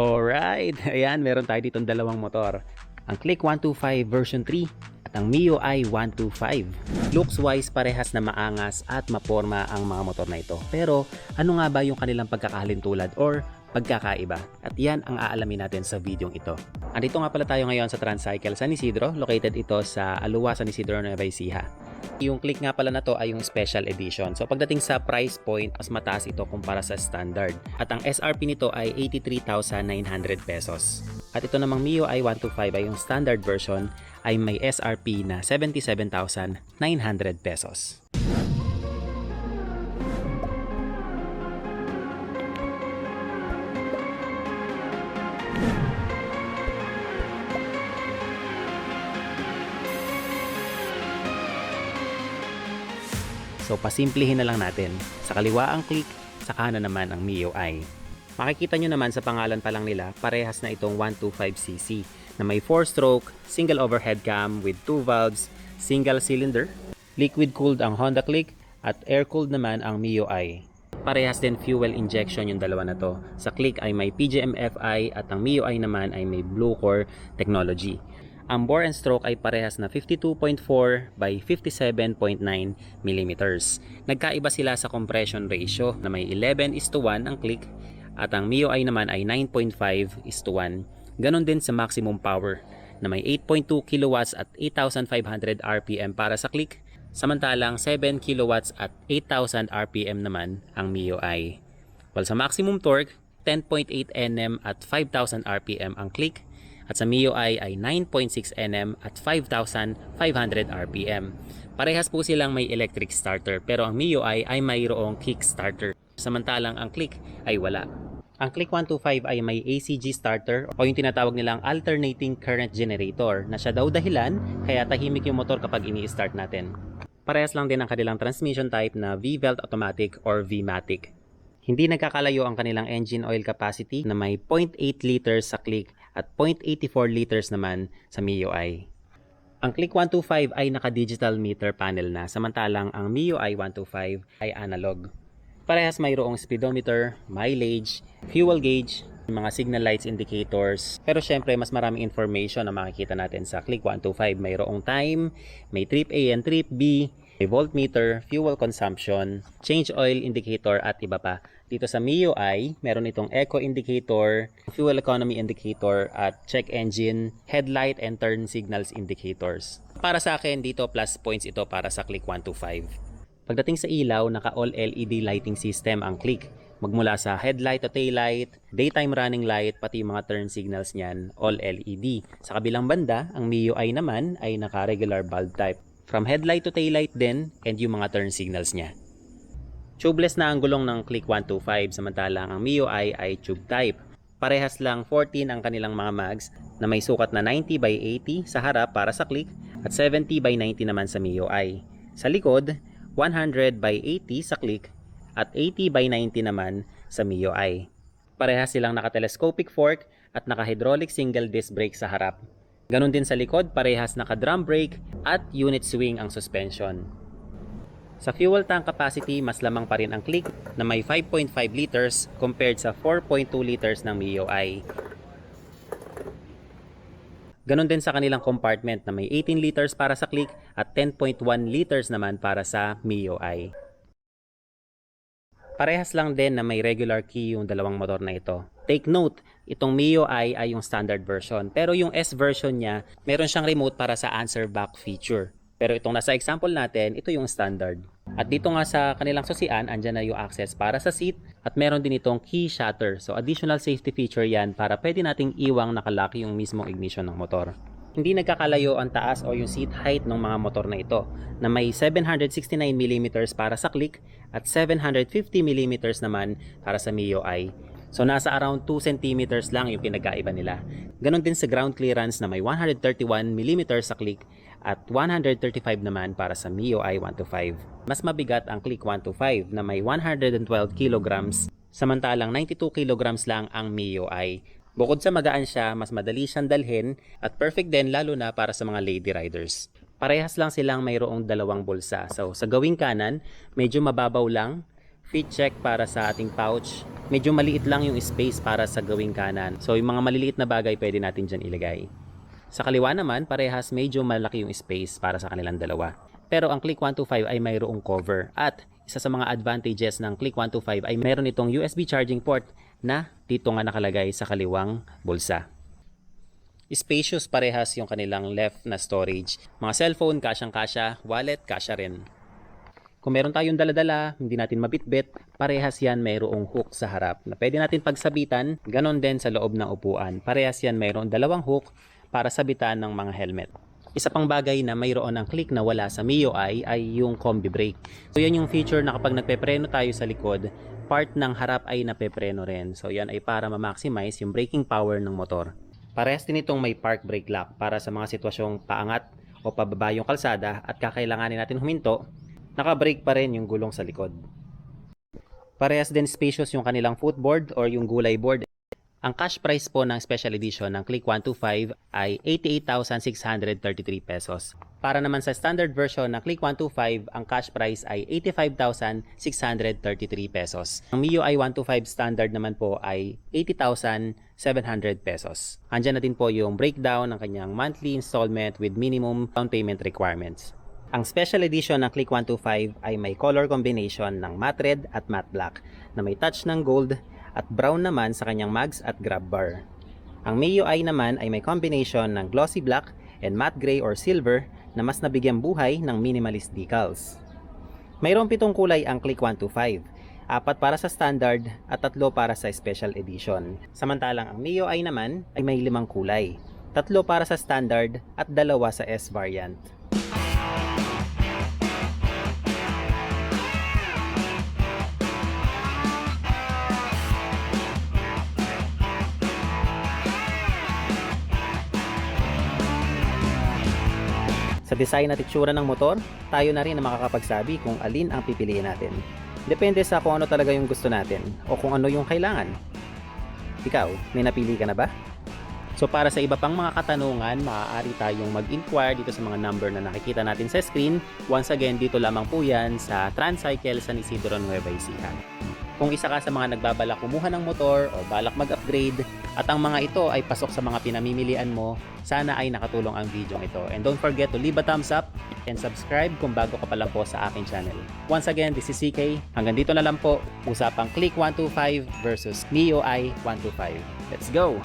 Alright, ayan, meron tayo ditong dalawang motor. Ang Click 125 version 3 at ang Mio i 125. Looks wise parehas na maangas at maporma ang mga motor na ito. Pero ano nga ba yung kanilang pagkakahalintulad or pagkakaiba? At yan ang aalamin natin sa videong ito. Andito nga pala tayo ngayon sa Transcycle San Isidro. Located ito sa Aluwa, San Isidro, Nueva Ecija. Yung click nga pala na to ay yung special edition. So pagdating sa price point, mas mataas ito kumpara sa standard. At ang SRP nito ay 83,900 pesos. At ito namang Mio i125 ay yung standard version ay may SRP na 77,900 pesos. So pasimplihin na lang natin. Sa kaliwa ang click, sa kanan naman ang MIUI. Makikita nyo naman sa pangalan pa lang nila, parehas na itong 125cc na may 4-stroke, single overhead cam with 2 valves, single cylinder, liquid cooled ang Honda Click at air cooled naman ang MIUI. Parehas din fuel injection yung dalawa na to. Sa Click ay may PGM-FI at ang MIUI naman ay may Blue Core technology. Ang bore and stroke ay parehas na 52.4 by 57.9 mm. Nagkaiba sila sa compression ratio na may 11 is to 1 ang click at ang MIUI naman ay 9.5 is to 1. Ganon din sa maximum power na may 8.2 kilowatts at 8,500 RPM para sa click samantalang 7 kilowatts at 8,000 RPM naman ang MIUI. While sa maximum torque, 10.8 Nm at 5,000 RPM ang click at sa MIUI ay 9.6 Nm at 5,500 RPM. Parehas po silang may electric starter pero ang MIUI ay mayroong kickstarter samantalang ang click ay wala. Ang Click 125 ay may ACG starter o yung tinatawag nilang alternating current generator na siya daw dahilan kaya tahimik yung motor kapag ini-start natin. Parehas lang din ang kanilang transmission type na V-Belt Automatic or V-Matic. Hindi nagkakalayo ang kanilang engine oil capacity na may 0.8 liters sa Click at 0.84 liters naman sa MIUI. Ang Click 125 ay naka-digital meter panel na samantalang ang MIUI 125 ay analog. Parehas mayroong speedometer, mileage, fuel gauge, mga signal lights indicators. Pero syempre, mas maraming information na makikita natin sa Click 125. Mayroong time, may trip A and trip B, may voltmeter, fuel consumption, change oil indicator at iba pa. Dito sa MIUI, meron itong eco indicator, fuel economy indicator at check engine, headlight and turn signals indicators. Para sa akin, dito plus points ito para sa Click 125. Pagdating sa ilaw, naka all LED lighting system ang Click. Magmula sa headlight o taillight, daytime running light, pati mga turn signals niyan, all LED. Sa kabilang banda, ang MIUI naman ay naka regular bulb type. From headlight to taillight din, and yung mga turn signals niya. Tubeless na ang gulong ng Click 125 samantalang ang MIUI ay tube type. Parehas lang 14 ang kanilang mga mags na may sukat na 90 by 80 sa harap para sa Click at 70 by 90 naman sa MIUI. Sa likod, 100 by 80 sa Click at 80 by 90 naman sa MIUI. Parehas silang naka-telescopic fork at naka-hydraulic single disc brake sa harap. Ganon din sa likod, parehas naka-drum brake at unit swing ang suspension. Sa fuel tank capacity, mas lamang pa rin ang Click na may 5.5 liters compared sa 4.2 liters ng MIUI. Ganon din sa kanilang compartment na may 18 liters para sa Click at 10.1 liters naman para sa MIUI. Parehas lang din na may regular key yung dalawang motor na ito. Take note, itong MIUI ay yung standard version. Pero yung S version niya, meron siyang remote para sa answer back feature. Pero itong nasa example natin, ito yung standard. At dito nga sa kanilang susian, andyan na yung access para sa seat at meron din itong key shutter. So additional safety feature yan para pwede nating iwang nakalock yung mismong ignition ng motor. Hindi nagkakalayo ang taas o yung seat height ng mga motor na ito na may 769mm para sa Click at 750mm naman para sa MIUI. So nasa around 2 cm lang yung pinagkaiba nila. Ganon din sa ground clearance na may 131mm sa Click at 135 naman para sa MIUI 125. Mas mabigat ang Click 125 na may 112 kilograms samantalang 92 kilograms lang ang MIUI. Bukod sa magaan siya, mas madali siyang dalhin at perfect din lalo na para sa mga lady riders. Parehas lang silang mayroong dalawang bulsa. So sa gawing kanan, medyo mababaw lang Fit check para sa ating pouch. Medyo maliit lang yung space para sa gawing kanan. So yung mga maliliit na bagay pwede natin dyan ilagay. Sa kaliwa naman, parehas medyo malaki yung space para sa kanilang dalawa. Pero ang Click 125 ay mayroong cover. At isa sa mga advantages ng Click 125 ay meron itong USB charging port na dito nga nakalagay sa kaliwang bulsa. Spacious parehas yung kanilang left na storage. Mga cellphone, kasyang-kasya, wallet, kasya rin. Kung meron tayong daladala, hindi natin mabitbit, parehas yan mayroong hook sa harap na pwede natin pagsabitan, ganon din sa loob ng upuan. Parehas yan mayroong dalawang hook para sabitan ng mga helmet. Isa pang bagay na mayroon ang click na wala sa MIUI ay yung combi brake. So yan yung feature na kapag nagpepreno tayo sa likod, part ng harap ay napepreno rin. So yan ay para ma-maximize yung braking power ng motor. Parehas din itong may park brake lock para sa mga sitwasyong paangat o pababa yung kalsada at kakailanganin natin huminto, naka-brake pa rin yung gulong sa likod. Parehas din spacious yung kanilang footboard or yung gulay board. Ang cash price po ng special edition ng Click 125 ay 88,633 pesos. Para naman sa standard version ng Click 125, ang cash price ay 85,633 pesos. Ang MIUI 125 standard naman po ay 80,700 pesos. Andyan na din po yung breakdown ng kanyang monthly installment with minimum down payment requirements. Ang special edition ng Click 125 ay may color combination ng matte red at matte black na may touch ng gold at brown naman sa kanyang mags at grab bar. Ang MIUI naman ay may combination ng glossy black and matte gray or silver na mas nabigyang buhay ng minimalist decals. Mayroong pitong kulay ang Click 125, apat para sa standard at tatlo para sa special edition. Samantalang ang MIUI naman ay may limang kulay, tatlo para sa standard at dalawa sa S variant. Sa design at itsura ng motor, tayo na rin ang makakapagsabi kung alin ang pipiliin natin. Depende sa kung ano talaga yung gusto natin o kung ano yung kailangan. Ikaw, may napili ka na ba? So para sa iba pang mga katanungan, maaari tayong mag-inquire dito sa mga number na nakikita natin sa screen. Once again, dito lamang po yan sa Transcycle San Isidro Nueva Ecija. Kung isa ka sa mga nagbabalak kumuha ng motor o balak mag-upgrade at ang mga ito ay pasok sa mga pinamimilian mo, sana ay nakatulong ang video ito. And don't forget to leave a thumbs up and subscribe kung bago ka pa lang po sa aking channel. Once again, this is CK. Hanggang dito na lang po, usapang Click 125 versus MIUI 125. Let's go!